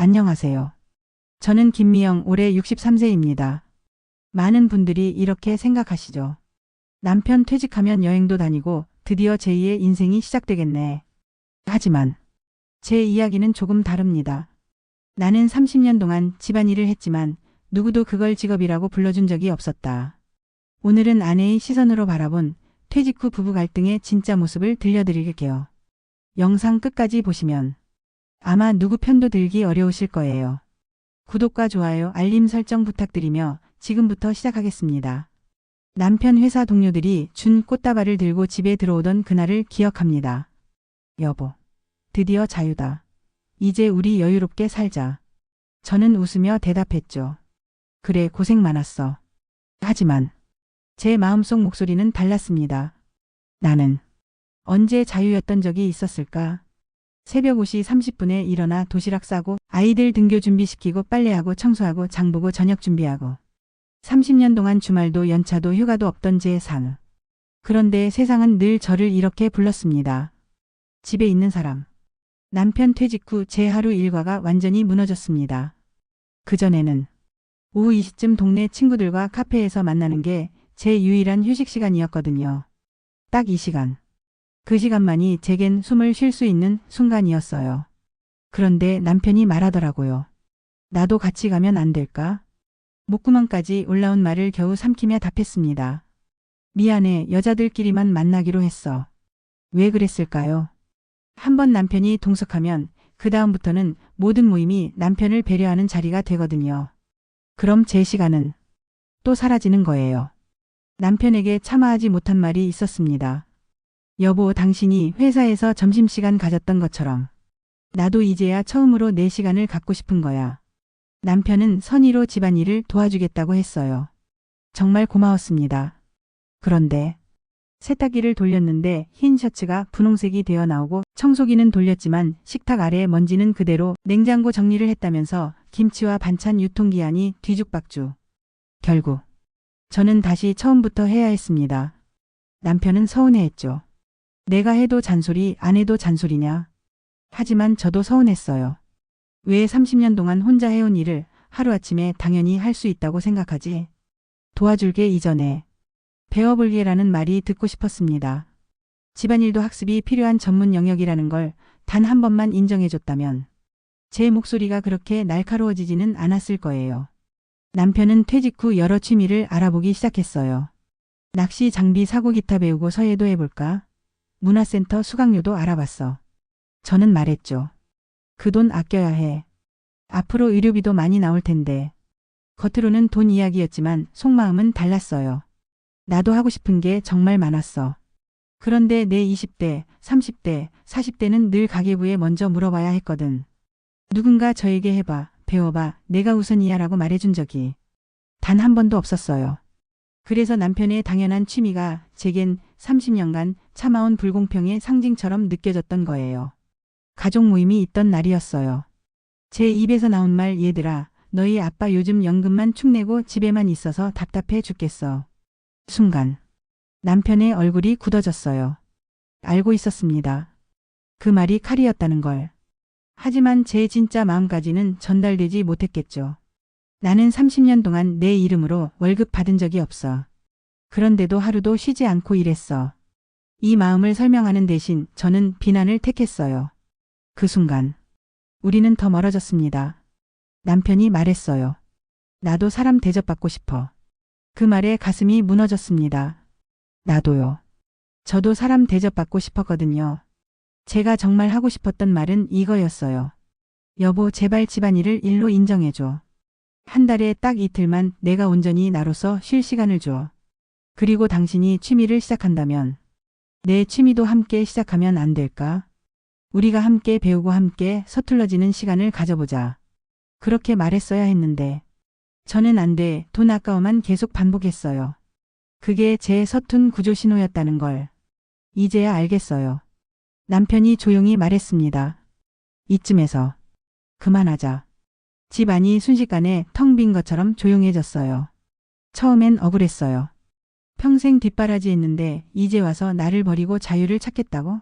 안녕하세요. 저는 김미영 올해 63세입니다. 많은 분들이 이렇게 생각하시죠. 남편 퇴직하면 여행도 다니고 드디어 제2의 인생이 시작되겠네. 하지만 제 이야기는 조금 다릅니다. 나는 30년 동안 집안일을 했지만 누구도 그걸 직업이라고 불러준 적이 없었다. 오늘은 아내의 시선으로 바라본 퇴직 후 부부 갈등의 진짜 모습을 들려드릴게요. 영상 끝까지 보시면 아마 누구 편도 들기 어려우실 거예요. 구독과 좋아요, 알림 설정 부탁드리며 지금부터 시작하겠습니다. 남편 회사 동료들이 준 꽃다발을 들고 집에 들어오던 그날을 기억합니다. 여보, 드디어 자유다. 이제 우리 여유롭게 살자. 저는 웃으며 대답했죠. 그래, 고생 많았어. 하지만 제 마음속 목소리는 달랐습니다. 나는 언제 자유였던 적이 있었을까? 새벽 5시 30분에 일어나 도시락 싸고 아이들 등교 준비시키고 빨래하고 청소하고 장보고 저녁 준비하고 30년 동안 주말도 연차도 휴가도 없던 제 삶. 그런데 세상은 늘 저를 이렇게 불렀습니다. 집에 있는 사람. 남편 퇴직 후 제 하루 일과가 완전히 무너졌습니다. 그전에는 오후 20쯤 동네 친구들과 카페에서 만나는 게 제 유일한 휴식 시간이었거든요. 딱 이 시간. 그 시간만이 제겐 숨을 쉴 수 있는 순간이었어요. 그런데 남편이 말하더라고요. 나도 같이 가면 안 될까? 목구멍까지 올라온 말을 겨우 삼키며 답했습니다. 미안해, 여자들끼리만 만나기로 했어. 왜 그랬을까요? 한 번 남편이 동석하면 그 다음부터는 모든 모임이 남편을 배려하는 자리가 되거든요. 그럼 제 시간은 또 사라지는 거예요. 남편에게 참아하지 못한 말이 있었습니다. 여보, 당신이 회사에서 점심시간 가졌던 것처럼 나도 이제야 처음으로 내 시간을 갖고 싶은 거야. 남편은 선의로 집안일을 도와주겠다고 했어요. 정말 고마웠습니다. 그런데 세탁기를 돌렸는데 흰 셔츠가 분홍색이 되어 나오고 청소기는 돌렸지만 식탁 아래에 먼지는 그대로 냉장고 정리를 했다면서 김치와 반찬 유통기한이 뒤죽박죽. 결국 저는 다시 처음부터 해야 했습니다. 남편은 서운해했죠. 내가 해도 잔소리 안 해도 잔소리냐. 하지만 저도 서운했어요. 왜 30년 동안 혼자 해온 일을 하루아침에 당연히 할 수 있다고 생각하지? 도와줄게 이전에 배워볼게라는 말이 듣고 싶었습니다. 집안일도 학습이 필요한 전문 영역이라는 걸 단 한 번만 인정해줬다면 제 목소리가 그렇게 날카로워지지는 않았을 거예요. 남편은 퇴직 후 여러 취미를 알아보기 시작했어요. 낚시 장비 사고 기타 배우고 서예도 해볼까? 문화센터 수강료도 알아봤어. 저는 말했죠. 그 돈 아껴야 해. 앞으로 의료비도 많이 나올 텐데. 겉으로는 돈 이야기였지만 속마음은 달랐어요. 나도 하고 싶은 게 정말 많았어. 그런데 내 20대, 30대, 40대는 늘 가계부에 먼저 물어봐야 했거든. 누군가 저에게 해봐, 배워봐, 내가 우선이야 라고 말해준 적이 단 한 번도 없었어요. 그래서 남편의 당연한 취미가 제겐 30년간 참아온 불공평의 상징처럼 느껴졌던 거예요. 가족 모임이 있던 날이었어요. 제 입에서 나온 말 얘들아, 너희 아빠 요즘 연금만 축내고 집에만 있어서 답답해 죽겠어. 순간 남편의 얼굴이 굳어졌어요. 알고 있었습니다. 그 말이 칼이었다는 걸. 하지만 제 진짜 마음까지는 전달되지 못했겠죠. 나는 30년 동안 내 이름으로 월급 받은 적이 없어. 그런데도 하루도 쉬지 않고 일했어. 이 마음을 설명하는 대신 저는 비난을 택했어요. 그 순간 우리는 더 멀어졌습니다. 남편이 말했어요. 나도 사람 대접받고 싶어. 그 말에 가슴이 무너졌습니다. 나도요. 저도 사람 대접받고 싶었거든요. 제가 정말 하고 싶었던 말은 이거였어요. 여보, 제발 집안일을 일로 인정해줘. 한 달에 딱 이틀만 내가 온전히 나로서 쉴 시간을 줘. 그리고 당신이 취미를 시작한다면 내 취미도 함께 시작하면 안 될까? 우리가 함께 배우고 함께 서툴러지는 시간을 가져보자. 그렇게 말했어야 했는데 저는 안 돼, 돈 아까워만 계속 반복했어요. 그게 제 서툰 구조 신호였다는 걸. 이제야 알겠어요. 남편이 조용히 말했습니다. 이쯤에서 그만하자. 집 안이 순식간에 텅 빈 것처럼 조용해졌어요. 처음엔 억울했어요. 평생 뒷바라지 했는데 이제 와서 나를 버리고 자유를 찾겠다고?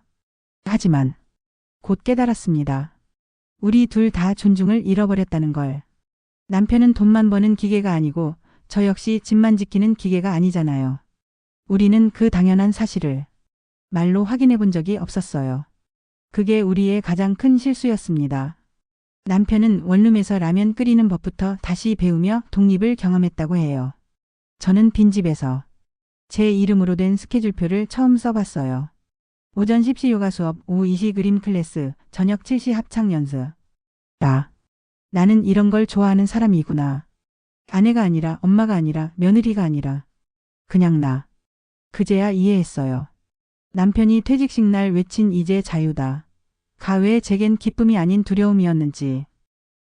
하지만 곧 깨달았습니다. 우리 둘 다 존중을 잃어버렸다는 걸. 남편은 돈만 버는 기계가 아니고 저 역시 집만 지키는 기계가 아니잖아요. 우리는 그 당연한 사실을 말로 확인해 본 적이 없었어요. 그게 우리의 가장 큰 실수였습니다. 남편은 원룸에서 라면 끓이는 법부터 다시 배우며 독립을 경험했다고 해요. 저는 빈집에서 제 이름으로 된 스케줄표를 처음 써봤어요. 오전 10시 요가 수업, 오후 2시 그림 클래스, 저녁 7시 합창 연습. 나. 나는 이런 걸 좋아하는 사람이구나. 아내가 아니라 엄마가 아니라 며느리가 아니라 그냥 나. 그제야 이해했어요. 남편이 퇴직식 날 외친 이제 자유다. 가왜 제겐 기쁨이 아닌 두려움이었는지.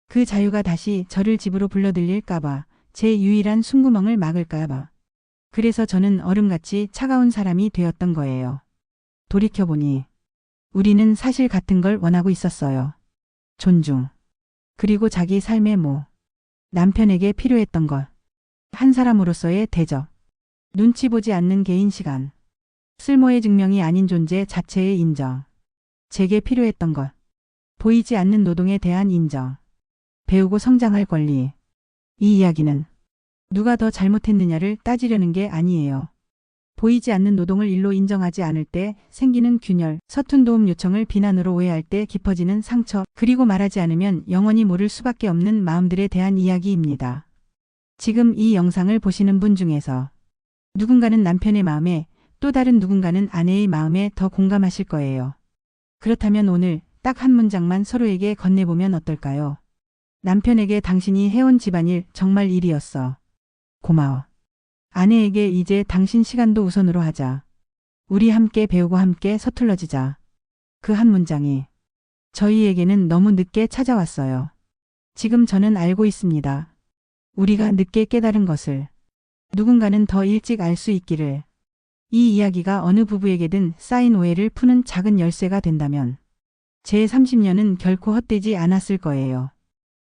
그 자유가 다시 저를 집으로 불러들일까봐 제 유일한 숨구멍을 막을까봐. 그래서 저는 얼음같이 차가운 사람이 되었던 거예요. 돌이켜보니 우리는 사실 같은 걸 원하고 있었어요. 존중. 그리고 자기 삶의 모. 남편에게 필요했던 것. 한 사람으로서의 대접. 눈치 보지 않는 개인 시간. 쓸모의 증명이 아닌 존재 자체의 인정. 제게 필요했던 것. 보이지 않는 노동에 대한 인정. 배우고 성장할 권리. 이 이야기는 누가 더 잘못했느냐를 따지려는 게 아니에요. 보이지 않는 노동을 일로 인정하지 않을 때 생기는 균열, 서툰 도움 요청을 비난으로 오해할 때 깊어지는 상처, 그리고 말하지 않으면 영원히 모를 수밖에 없는 마음들에 대한 이야기입니다. 지금 이 영상을 보시는 분 중에서 누군가는 남편의 마음에 또 다른 누군가는 아내의 마음에 더 공감하실 거예요. 그렇다면 오늘 딱 한 문장만 서로에게 건네보면 어떨까요? 남편에게 당신이 해온 집안일 정말 일이었어. 고마워. 아내에게 이제 당신 시간도 우선으로 하자. 우리 함께 배우고 함께 서툴러지자. 그 한 문장이 저희에게는 너무 늦게 찾아왔어요. 지금 저는 알고 있습니다. 우리가 늦게 깨달은 것을 누군가는 더 일찍 알 수 있기를. 이 이야기가 어느 부부에게든 쌓인 오해를 푸는 작은 열쇠가 된다면 제 30년은 결코 헛되지 않았을 거예요.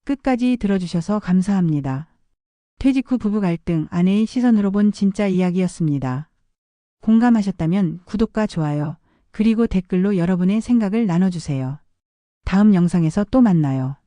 끝까지 들어주셔서 감사합니다. 퇴직 후 부부 갈등 아내의 시선으로 본 진짜 이야기였습니다. 공감하셨다면 구독과 좋아요, 그리고 댓글로 여러분의 생각을 나눠주세요. 다음 영상에서 또 만나요.